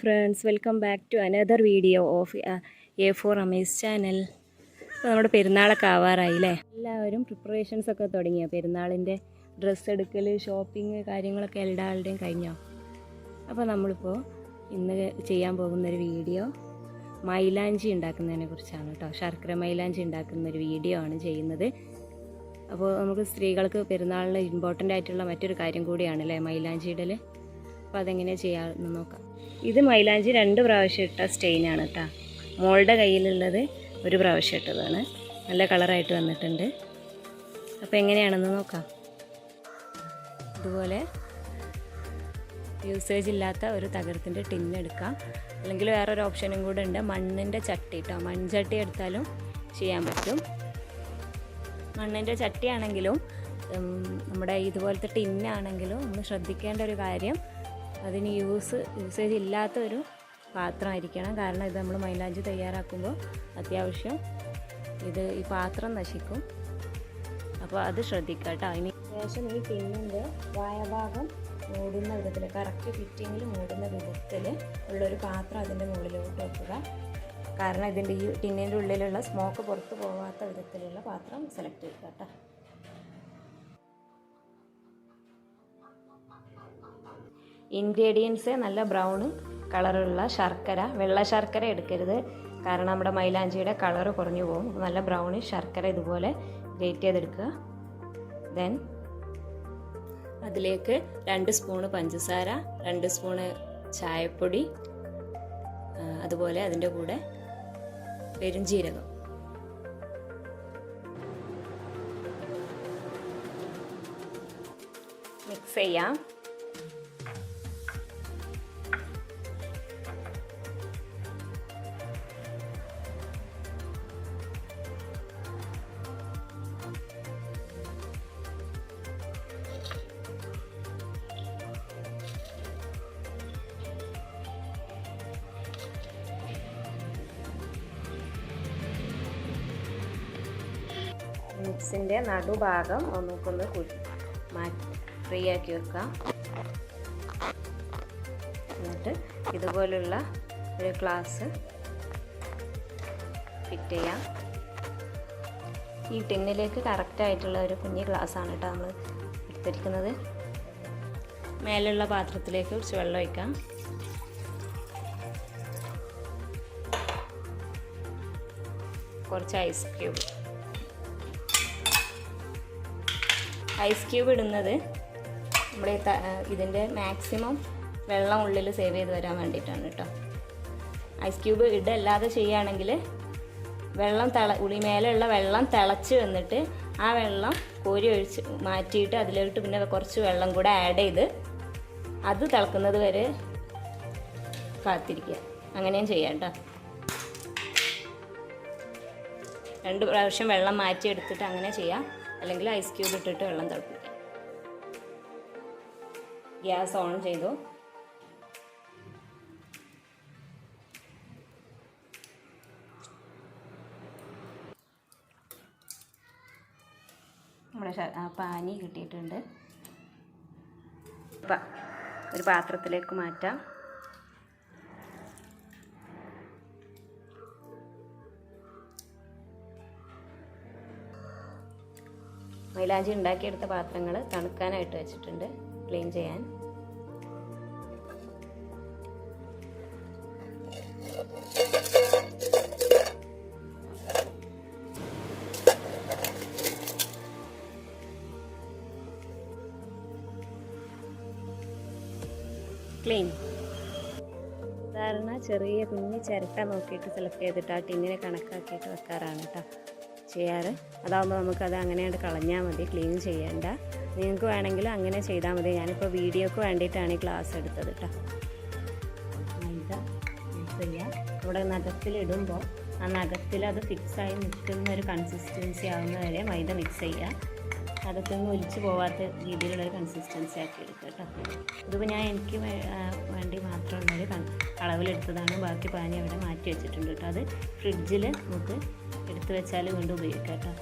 Friends welcome back to another video of A for amaze channel നമ്മുടെ പെരുന്നാളൊക്കെ ആവാറായി അല്ലേ എല്ലാവരും പ്രിപ്പറേഷൻസ് ഒക്കെ തുടങ്ങിയോ? പെരുന്നാളിന്റെ ഡ്രസ്സ് എടുക്കൽ ഷോപ്പിംഗ് കാര്യങ്ങളൊക്കെ എല്ലാവരുടെയും കഴിഞ്ഞോ? അപ്പോൾ നമ്മളിപ്പോൾ ഇന്ന് ചെയ്യാൻ പോകുന്നൊരു വീഡിയോ മൈലാഞ്ചി ഉണ്ടാക്കുന്നതിനെ കുറിച്ചാണ് കേട്ടോ. ശർക്കര മൈലാഞ്ചി ഉണ്ടാക്കുന്നൊരു വീഡിയോ ആണ് ചെയ്യുന്നത്. അപ്പോൾ നമുക്ക് സ്ത്രീകൾക്ക് പെരുന്നാളിന് ഇമ്പോർട്ടന്റ് ആയിട്ടുള്ള മറ്റൊരു കാര്യം കൂടിയാണ് അല്ലേ മൈലാഞ്ചി ഇടൽ അപ്പോൾ അതെങ്ങനെ ചെയ്യാമെന്ന് നോക്കാം. ഇത് മൈലാഞ്ചി രണ്ട് പ്രാവശ്യം ഇട്ട സ്റ്റെയിനാണ് കേട്ടോ മോളുടെ കയ്യിലുള്ളത് ഒരു പ്രാവശ്യം ഇട്ടതാണ്. നല്ല കളറായിട്ട് വന്നിട്ടുണ്ട്. അപ്പോൾ എങ്ങനെയാണെന്ന് നോക്കാം. ഇതുപോലെ യൂസേജ് ഇല്ലാത്ത ഒരു തകരത്തിന്റെ എടുക്കാം. അല്ലെങ്കിൽ വേറൊരു ഓപ്ഷനും കൂടെ ഉണ്ട്. മണ്ണിന്റെ ചട്ടി കേട്ടോ മൺചട്ടി എടുത്താലും ചെയ്യാൻ പറ്റും. മണ്ണിന്റെ ചട്ടിയാണെങ്കിലും നമ്മുടെ ഇതുപോലത്തെ ടിന്നാണെങ്കിലും നമ്മൾ ശ്രദ്ധിക്കേണ്ട ഒരു കാര്യം അതിന് യൂസ് യൂസേജ് ഇല്ലാത്ത ഒരു പാത്രമായിരിക്കണം. കാരണം ഇത് നമ്മൾ മൈലാഞ്ചി തയ്യാറാക്കുമ്പോൾ അത്യാവശ്യം ഇത് ഈ പാത്രം നശിക്കും. അപ്പോൾ അത് ശ്രദ്ധിക്കുക കേട്ടോ ഇനി ശേഷം ഈ പിന്നിന്റെ വായഭാഗം മൂടുന്ന വിധത്തിൽ കറക്റ്റ് ഫിറ്റിങ്ങിൽ മൂടുന്ന വിധത്തിൽ ഉള്ളൊരു പാത്രം അതിന്റെ മുകളിലോട്ട് വെക്കുക. കാരണം ഇതിന്റെ ഈ ടിന്നിന്റെ ഉള്ളിലുള്ള സ്മോക്ക് പുറത്ത് പോകാത്ത വിധത്തിലുള്ള പാത്രം സെലക്ട് ചെയ്യുക കേട്ടോ ഇൻഗ്രീഡിയൻസ് നല്ല ബ്രൗൺ കളറുള്ള ശർക്കര വെള്ള ശർക്കര എടുക്കരുത്. കാരണം നമ്മുടെ മൈലാഞ്ചിയുടെ കളറ് കുറഞ്ഞു പോകും. നല്ല ബ്രൗൺ ശർക്കര ഇതുപോലെ ഗ്രേറ്റ് ചെയ്തെടുക്കുക. ദെൻ അതിലേക്ക് രണ്ട് സ്പൂണ് പഞ്ചസാര രണ്ട് സ്പൂണ് ചായപ്പൊടി അതുപോലെ അതിന്റെ കൂടെ പെരുംജീരകം. മിക്സ് ചെയ്യാം. മിക്സിന്റെ നടുഭാഗം നമുക്കൊന്ന് മാറ്റി ഫ്രീ ആക്കി വെക്കാം. എന്നിട്ട് ഇതുപോലുള്ള ഒരു ഗ്ലാസ് ഫിറ്റ് ചെയ്യാം. ഈ ടിന്നിലേക്ക് കറക്റ്റായിട്ടുള്ള ഒരു കുഞ്ഞ് ഗ്ലാസ്സാണ് കേട്ടോ നമ്മൾ എടുത്തിരിക്കുന്നത്. മേലുള്ള പാത്രത്തിലേക്ക് കുറച്ച് വെള്ളം ഒഴിക്കാം. കുറച്ച് ഐസ് ക്യൂബ്. ഐസ് ക്യൂബ് ഇടുന്നത് നമ്മുടെ ഇതിന്റെ മാക്സിമം വെള്ളം ഉള്ളിൽ സേവ് ചെയ്ത് വരാൻ വേണ്ടിയിട്ടാണ് കേട്ടോ. ഐസ് ക്യൂബ് ഇടല്ലാതെ ചെയ്യുകയാണെങ്കിൽ വെള്ളം തിള ഉളി മേലെയുള്ള വെള്ളം തിളച്ച് വന്നിട്ട് ആ വെള്ളം കോരി ഒഴിച്ച് മാറ്റിയിട്ട് അതിലോട്ട് പിന്നെ കുറച്ച് വെള്ളം കൂടെ ആഡ് ചെയ്ത് അത് തിളക്കുന്നത് വരെ കാത്തിരിക്കുക. അങ്ങനെയും ചെയ്യാം കേട്ടോ. രണ്ട് പ്രാവശ്യം വെള്ളം മാറ്റി എടുത്തിട്ട് അങ്ങനെ ചെയ്യാം. അല്ലെങ്കിൽ ഐസ് ക്യൂബ് ഇട്ടിട്ട് വെള്ളം തിളപ്പിക്കുക ഗ്യാസ് ഓൺ ചെയ്തു. നമ്മുടെ പാനി കിട്ടിയിട്ടുണ്ട്. ഒരു പാത്രത്തിലേക്ക് മാറ്റാം. മൈലാഞ്ചി ഉണ്ടാക്കിയെടുത്ത പാത്രങ്ങൾ തണുക്കാനായിട്ട് വെച്ചിട്ടുണ്ട് ക്ലീൻ ചെയ്യാൻ. ക്ലീൻ സാധാരണ ചെറിയ കുഞ്ഞ് ചിരട്ട നോക്കിയിട്ട് സെലക്ട് ചെയ്തിട്ട് ആ ടിന്നിനെ കണക്കാക്കിയിട്ട് വെക്കാറാണ് കേട്ടോ ചെയ്യാറ്. അതാകുമ്പോൾ നമുക്കത് അങ്ങനെയായിട്ട് കളഞ്ഞാൽ മതി ക്ലീൻ ചെയ്യേണ്ട. നിങ്ങൾക്ക് വേണമെങ്കിൽ അങ്ങനെ ചെയ്താൽ മതി. ഞാനിപ്പോൾ വീഡിയോക്ക് വേണ്ടിയിട്ടാണ് ഈ ക്ലാസ് എടുത്തത് കേട്ടോ ചെയ്യുക നമ്മുടെ നഖത്തിലിടുമ്പോൾ ആ നഖത്തിൽ അത് ഫിക്സായി നിൽക്കുന്ന ഒരു കൺസിസ്റ്റൻസി ആവുന്ന വരെ മൈദ മിക്സ് ചെയ്യുക അതൊക്കെ ഒന്നും ഒലിച്ചു പോവാത്ത രീതിയിലുള്ളൊരു കൺസിസ്റ്റൻസി ആക്കി എടുക്കുക കേട്ടോ ഇതിപ്പോൾ ഞാൻ എനിക്ക് വേണ്ടി മാത്രമുള്ളൊരു അളവിലെടുത്തതാണ്. ബാക്കി പാനി അവിടെ മാറ്റി വെച്ചിട്ടുണ്ട് കേട്ടോ അത് ഫ്രിഡ്ജിൽ നമുക്ക് എടുത്തു വെച്ചാൽ വീണ്ടും ഉപയോഗിക്കാം കേട്ടോ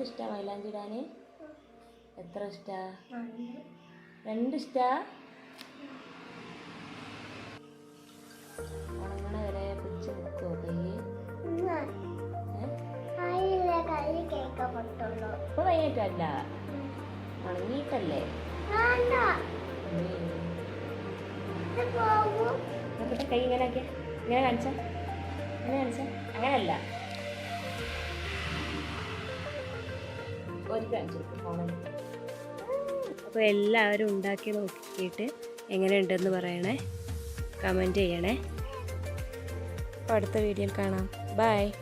ഇടാന് എത്ര ഇഷ്ടാ? രണ്ട്. ഇഷ്ടാ? ഉണങ്ങണ വരെ പിടിച്ച് നിൽക്കുമോ കയ്യ് ഇപ്പൊ കഴിഞ്ഞിട്ടല്ല? ഉണങ്ങിയിട്ടല്ലേ? കൈ ഇങ്ങനെ ആക്കിയ? ഇങ്ങനെ കാണിച്ച? ഇങ്ങനെ കാണിച്ച? അങ്ങനല്ല. ഒരു അപ്പോൾ എല്ലാവരും ഉണ്ടാക്കി നോക്കിയിട്ട് എങ്ങനെയുണ്ടെന്ന് പറയണേ. കമന്റ് ചെയ്യണേ. അപ്പോൾ അടുത്ത വീഡിയോയിൽ കാണാം. ബൈ.